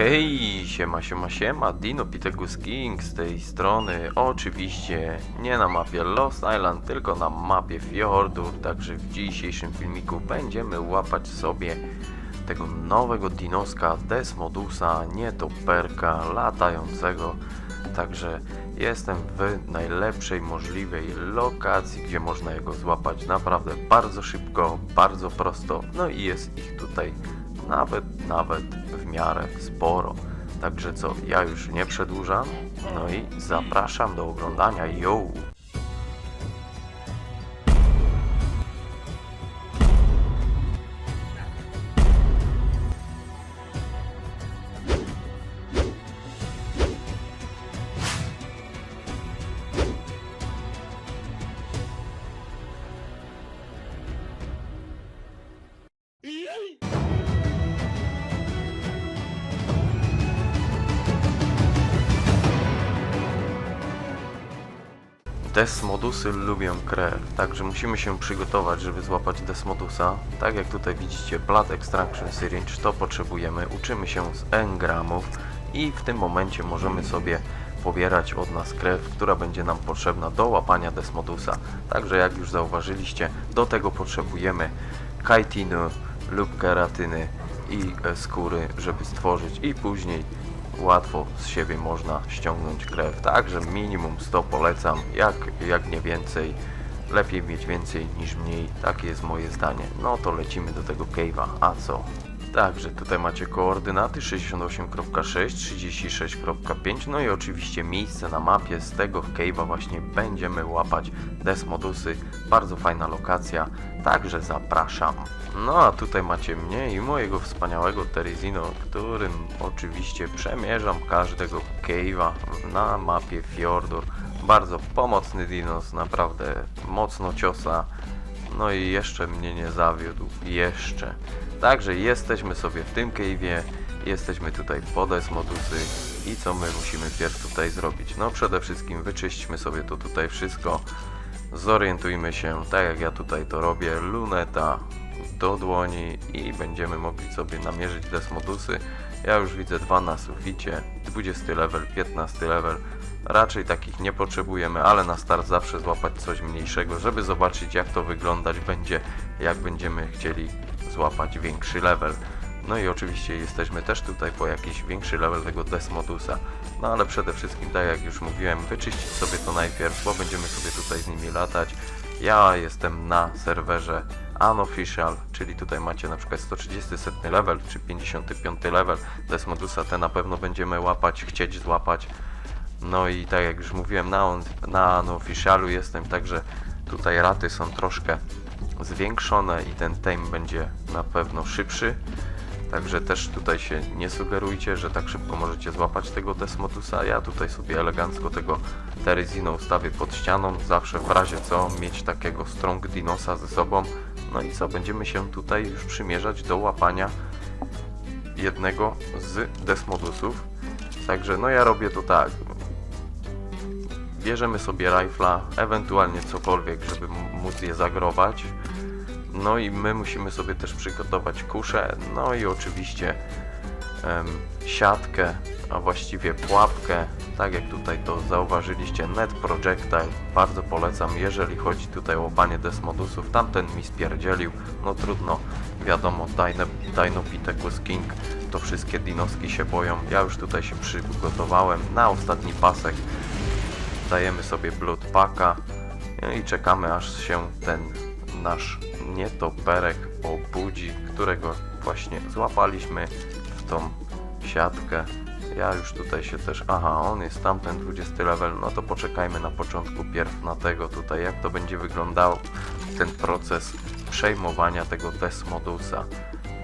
Hej, siema, siema, siema, Dino Pitegus King z tej strony, oczywiście nie na mapie Lost Island, tylko na mapie Fjordur, także w dzisiejszym filmiku będziemy łapać sobie tego nowego dinoska Desmodusa, nietoperka latającego, także jestem w najlepszej możliwej lokacji, gdzie można jego złapać naprawdę bardzo szybko, bardzo prosto, no i jest ich tutaj nawet, nawet w miarę sporo. Także co, ja już nie przedłużam, no i zapraszam do oglądania, yo! Desmodusy lubią krew, także musimy się przygotować, żeby złapać Desmodusa. Tak jak tutaj widzicie, Blood Extraction Syringe to potrzebujemy, uczymy się z engramów i w tym momencie możemy sobie pobierać od nas krew, która będzie nam potrzebna do łapania Desmodusa. Także jak już zauważyliście, do tego potrzebujemy kaitinu lub keratyny i e, skóry, żeby stworzyć i później łatwo z siebie można ściągnąć krew. Także minimum 100 polecam, jak, jak nie więcej. Lepiej mieć więcej niż mniej, takie jest moje zdanie. No to lecimy do tego cave'a, a co? Także tutaj macie koordynaty 68.6, 36.5, no i oczywiście miejsce na mapie z tego cave'a właśnie będziemy łapać Desmodusy. Bardzo fajna lokacja, także zapraszam. No a tutaj macie mnie i mojego wspaniałego Terizino, którym oczywiście przemierzam każdego cave'a na mapie Fjordur. Bardzo pomocny dinos, naprawdę mocno ciosa. No i jeszcze mnie nie zawiódł, jeszcze. Także jesteśmy sobie w tym cave'ie, jesteśmy tutaj po Desmodusy i co my musimy pierw tutaj zrobić? No przede wszystkim wyczyśćmy sobie to tutaj wszystko, zorientujmy się, tak jak ja tutaj to robię, luneta do dłoni i będziemy mogli sobie namierzyć Desmodusy. Ja już widzę dwa na suficie, 20 level, 15 level. Raczej takich nie potrzebujemy, ale na start zawsze złapać coś mniejszego, żeby zobaczyć jak to wyglądać będzie, jak będziemy chcieli złapać większy level. No i oczywiście jesteśmy też tutaj po jakiś większy level tego Desmodusa. No ale przede wszystkim, tak jak już mówiłem, wyczyścić sobie to najpierw, bo będziemy sobie tutaj z nimi latać. Ja jestem na serwerze unofficial, czyli tutaj macie na przykład 130 setny level, czy 55 level Desmodusa, te na pewno będziemy łapać, chcieć złapać. No i tak jak już mówiłem, na, on, na jestem, także tutaj raty są troszkę zwiększone i ten time będzie na pewno szybszy. Także też tutaj się nie sugerujcie, że tak szybko możecie złapać tego Desmodusa. Ja tutaj sobie elegancko tego Terizino ustawię pod ścianą, zawsze w razie co mieć takiego Strong Dinosa ze sobą. No i co, będziemy się tutaj już przymierzać do łapania jednego z Desmodusów. Także no ja robię to tak. Bierzemy sobie rifla, ewentualnie cokolwiek, żeby móc je zagrować. No i my musimy sobie też przygotować kuszę, no i oczywiście em, siatkę, a właściwie pułapkę, tak jak tutaj to zauważyliście, Net Projectile, bardzo polecam, jeżeli chodzi tutaj o łapanie Desmodusów, tamten mi spierdzielił, no trudno, wiadomo, Dino, Dino Pithecus King, to wszystkie dinoski się boją, ja już tutaj się przygotowałem na ostatni pasek, dajemy sobie Blood Packa no i czekamy aż się ten nasz nietoperek obudzi, którego właśnie złapaliśmy w tą siatkę. Ja już tutaj się też... Aha, on jest tamten 20 level, no to poczekajmy na początku pierw na tego tutaj, jak to będzie wyglądał ten proces przejmowania tego Desmodusa.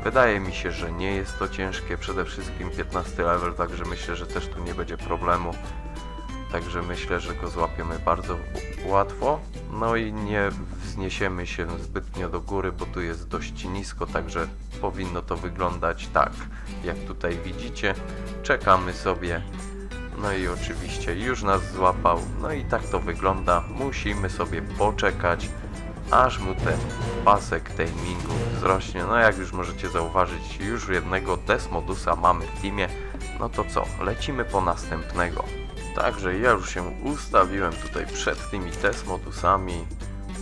Wydaje mi się, że nie jest to ciężkie, przede wszystkim 15 level, także myślę, że też tu nie będzie problemu. Także myślę, że go złapiemy bardzo łatwo. No i nie wzniesiemy się zbytnio do góry, bo tu jest dość nisko, także powinno to wyglądać tak, jak tutaj widzicie. Czekamy sobie. No i oczywiście już nas złapał. No i tak to wygląda. Musimy sobie poczekać. aż mu ten pasek timingu wzrośnie. No jak już możecie zauważyć, już jednego Desmodusa mamy w teamie. No to co, lecimy po następnego. Także ja już się ustawiłem tutaj przed tymi Desmodusami.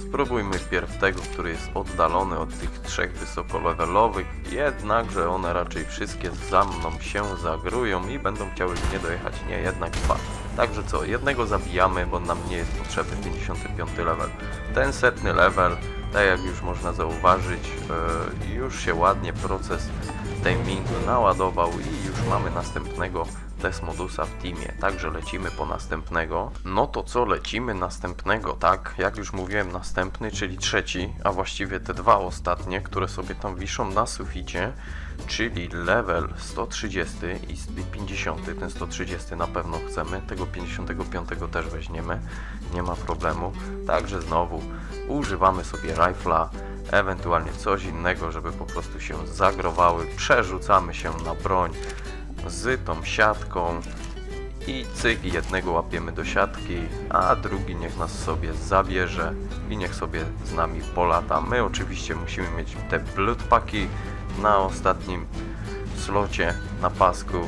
Spróbujmy pierw tego, który jest oddalony od tych trzech wysokolevelowych, jednakże one raczej wszystkie za mną się zagrują i będą chciały mnie dojechać, nie, jednak dwa. Także co, jednego zabijamy, bo nam nie jest potrzebny 55 level. Ten setny level, tak jak już można zauważyć, e, już się ładnie proces timingu naładował i już mamy następnego Desmodusa w teamie, także lecimy po następnego. No to co, lecimy następnego, tak? Jak już mówiłem, następny, czyli trzeci, a właściwie te dwa ostatnie, które sobie tam wiszą na suficie, czyli level 130 i 50. Ten 130 na pewno chcemy, tego 55 też weźmiemy, nie ma problemu. Także znowu używamy sobie rifla, ewentualnie coś innego, żeby po prostu się zagrowały, przerzucamy się na broń z tą siatką i cyk jednego łapiemy do siatki, a drugi niech nas sobie zabierze i niech sobie z nami polata. My oczywiście musimy mieć te bloodpaki na ostatnim slocie na pasku.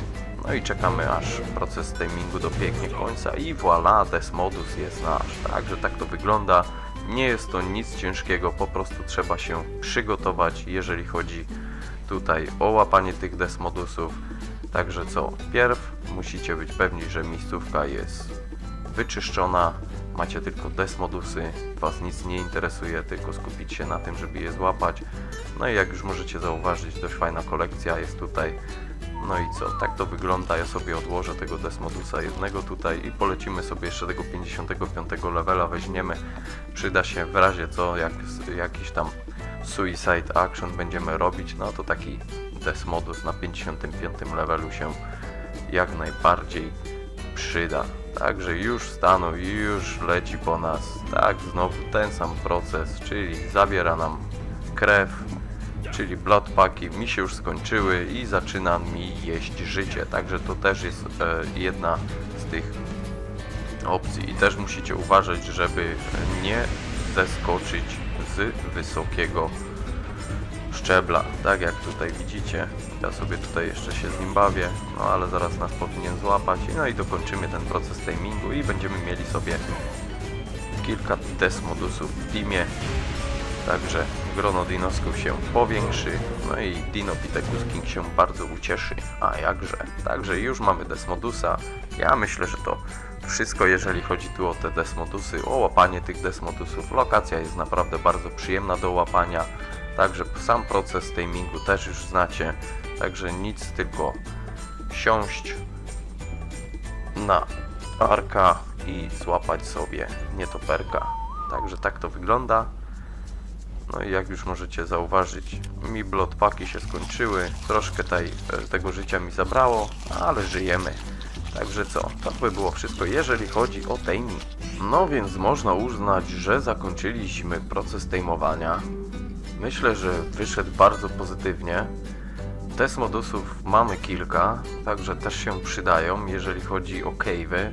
No i czekamy aż proces timingu dobiegnie końca i voilà, Desmodus jest nasz. Także tak to wygląda. Nie jest to nic ciężkiego, po prostu trzeba się przygotować, jeżeli chodzi tutaj o łapanie tych Desmodusów. Także co, pierw musicie być pewni, że miejscówka jest wyczyszczona, macie tylko desmodusy, was nic nie interesuje, tylko skupić się na tym, żeby je złapać. No i jak już możecie zauważyć, dość fajna kolekcja jest tutaj. No i co, tak to wygląda, ja sobie odłożę tego desmodusa jednego tutaj i polecimy sobie jeszcze tego 55 levela, weźmiemy. Przyda się w razie co, jak jakiś tam suicide action będziemy robić, no to taki desmodus na 55 levelu się jak najbardziej przyda. Także już stanął i już leci po nas. Tak, znowu ten sam proces, czyli zabiera nam krew, czyli bloodpaki mi się już skończyły i zaczyna mi jeść życie. Także to też jest e, jedna z tych opcji. I też musicie uważać, żeby nie zeskoczyć wysokiego szczebla, tak jak tutaj widzicie. Ja sobie tutaj jeszcze się z nim bawię, no ale zaraz nas powinien złapać. No i dokończymy ten proces timingu i będziemy mieli sobie kilka desmodusów w teamie. Także grono dinosków się powiększy, no i Dino Pithecus King się bardzo ucieszy. A jakże, także już mamy Desmodusa. Ja myślę, że to wszystko, jeżeli chodzi tu o te Desmodusy, o łapanie tych Desmodusów. Lokacja jest naprawdę bardzo przyjemna do łapania, także sam proces timingu też już znacie. Także nic, tylko siąść na arka i złapać sobie nietoperka. Także tak to wygląda. No i jak już możecie zauważyć, mi bloodpaki się skończyły, troszkę tej, e, tego życia mi zabrało, ale żyjemy. Także co, to by było wszystko, jeżeli chodzi o taming. No więc można uznać, że zakończyliśmy proces tamowania. Myślę, że wyszedł bardzo pozytywnie. Desmodusów mamy kilka, także też się przydają, jeżeli chodzi o cave'y.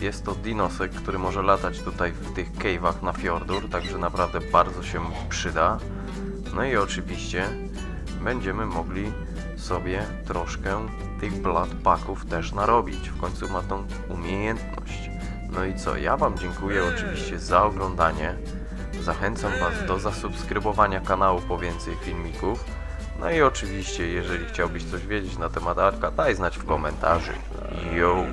Jest to dinosek, który może latać tutaj w tych cave'ach na Fjordur, także naprawdę bardzo się przyda. No i oczywiście będziemy mogli sobie troszkę tych bloodpacków też narobić. W końcu ma tą umiejętność. No i co, ja Wam dziękuję oczywiście za oglądanie. Zachęcam Was do zasubskrybowania kanału po więcej filmików. No i oczywiście, jeżeli chciałbyś coś wiedzieć na temat Arka, daj znać w komentarzu. Yo!